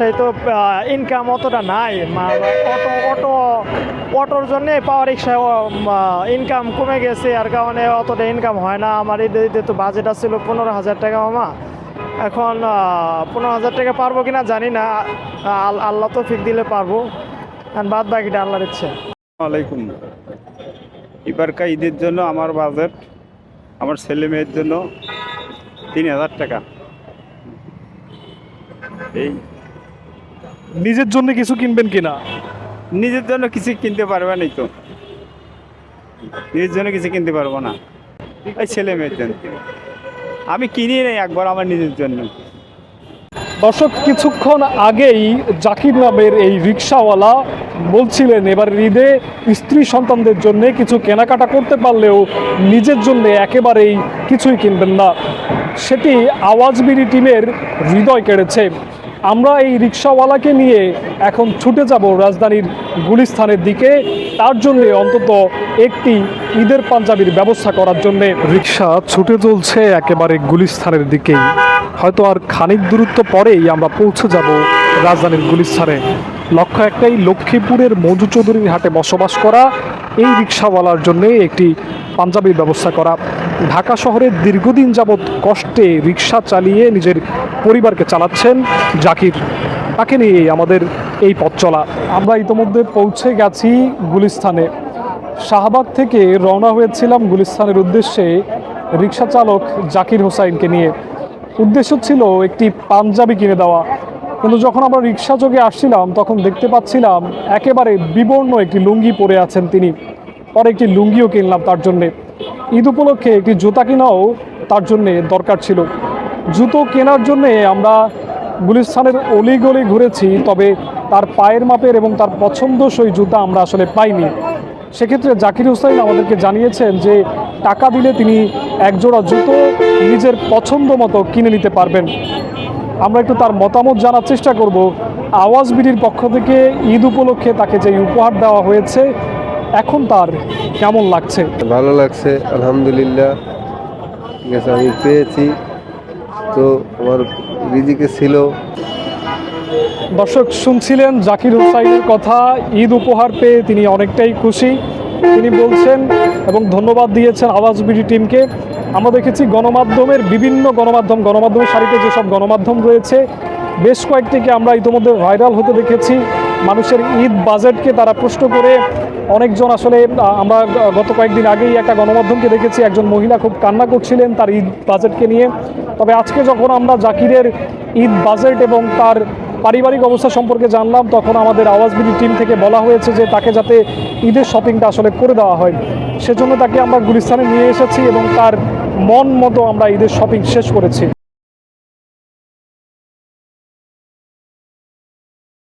রাজশাহী তো ইনকাম অতটা নাই। অটো অটো, অটোর জন্যে পাওয়ার রিক্সায় ইনকাম কমে গেছে, আর কারণে অতটা ইনকাম হয় না। আমার ঈদের ঈদে তো বাজেট ছিল পনেরো হাজার টাকা মামা। এখন পনেরো হাজার টাকা পারব কিনা জানি না। আল- আল্লাহ তো ফিক দিলে পারব। আর বাদ বাকিটা আল্লাহর ইচ্ছে। আলাইকুম এবারকার ঈদের জন্য আমার বাজেট আমার ছেলে মেয়ের জন্য তিন হাজার টাকা। এই নিজের জন্য কিছু কিনবেন কিনা? নিজের জন্য কিছু কিনতে পারবে না তো। নিজের জন্য কিছু কিনতে পারব না। এই ছেলে মেয়ের জন্য। আমি কিনি নাই একবার আমার নিজের জন্য। দর্শক কিছুক্ষণ আগেই জাকির নামের এই রিক্সাওয়ালা বলছিলেন এবার ঈদে স্ত্রী সন্তানদের জন্য কিছু কেনাকাটা করতে পারলেও নিজের জন্য একেবারেই কিছুই কিনবেন না। সেটি আওয়াজ বিড়ি টিমের হৃদয় কেড়েছে। আমরা এই রিক্সাওয়ালাকে নিয়ে এখন ছুটে যাব রাজধানীর গুলিস্থানের দিকে। তার জন্য অন্তত একটি ঈদের পাঞ্জাবির ব্যবস্থা করার জন্য রিক্সা ছুটে চলছে একেবারে গুলিস্থানের দিকেই হয়তো আর খানিক দূরত্ব পরেই আমরা পৌঁছে যাব রাজধানীর গুলিস্থানে। লক্ষ্য একটাই, লক্ষ্মীপুরের মঞ্জু চৌধুরীর হাটে বসবাস করা এই রিক্সাওয়ালার জন্য একটি পাঞ্জাবির ব্যবস্থা করা। ঢাকা শহরে দীর্ঘদিন যাবৎ কষ্টে রিক্সা চালিয়ে নিজের পরিবারকে চালাচ্ছেন জাকির। তাকে নিয়েই আমাদের এই পথ চলা। আমরা ইতোমধ্যে পৌঁছে গেছি গুলিস্থানে শাহবাগ থেকে রওনা হয়েছিলাম গুলিস্তানের উদ্দেশ্যে রিক্সা চালক জাকির হোসাইনকে নিয়ে। উদ্দেশ্য ছিল একটি পাঞ্জাবি কিনে দেওয়া। কিন্তু যখন আমরা রিক্সা যোগে আসছিলাম, তখন দেখতে পাচ্ছিলাম একেবারে বিবর্ণ একটি লুঙ্গি পরে আছেন তিনি। পরে একটি লুঙ্গিও কিনলাম তার জন্যে। ঈদ উপলক্ষে একটি জুতা কেনাও তার জন্যে দরকার ছিল। জুতো কেনার জন্যে আমরা গুলিস্তানের অলিগলি ঘুরেছি, তবে তার পায়ের মাপের এবং তার পছন্দসই জুতা আমরা আসলে পাইনি। সেক্ষেত্রে জাকির হোসেন আমাদেরকে জানিয়েছেন যে টাকা দিলে তিনি একজোড়া জুতো নিজের পছন্দ মতো কিনে নিতে পারবেন। আমরা একটু তার মতামত জানার চেষ্টা করব। আওয়াজ বিডির পক্ষ থেকে ঈদ উপলক্ষে তাকে যে উপহার দেওয়া হয়েছে এখন তার কেমন লাগছে? ভালো লাগছে আলহামদুলিল্লাহ। ঠিক আছে আমি পেয়েছি। তো আমার রিজিকে ছিল। দর্শক শুনছিলেন জাকির হোসাইনের কথা। ঈদ উপহার পেয়ে তিনি অনেকটাই খুশি। তিনি বলছেন এবং ধন্যবাদ দিয়েছেন আওয়াজ বিডি টিমকে। আমরা দেখেছি গণমাধ্যমের বিভিন্ন গণমাধ্যম গণমাধ্যমের সারিতে যেসব গণমাধ্যম রয়েছে বেশ কয়েকটিকে আমরা ইতিমধ্যে ভাইরাল হতে দেখেছি। মানুষের ঈদ বাজেটকে তারা প্রশ্ন করে অনেকজন আসলে আমরা গত কয়েকদিন আগেই একটা গণমাধ্যমকে দেখেছি, একজন মহিলা খুব কান্না করছিলেন তার ঈদ বাজেটকে নিয়ে। তবে আজকে যখন আমরা জাকিরের ঈদ বাজেট এবং তার পারিবারিক অবস্থা সম্পর্কে জানলাম, তখন আমাদের আওয়াজ বিডি টিম থেকে বলা হয়েছে যে তাকে যাতে ঈদের শপিংটা আসলে করে দেওয়া হয়। সেজন্য তাকে আমরা গুলিস্তানে নিয়ে এসেছি এবং তার মন মতো আমরা ঈদের শপিং শেষ করেছি।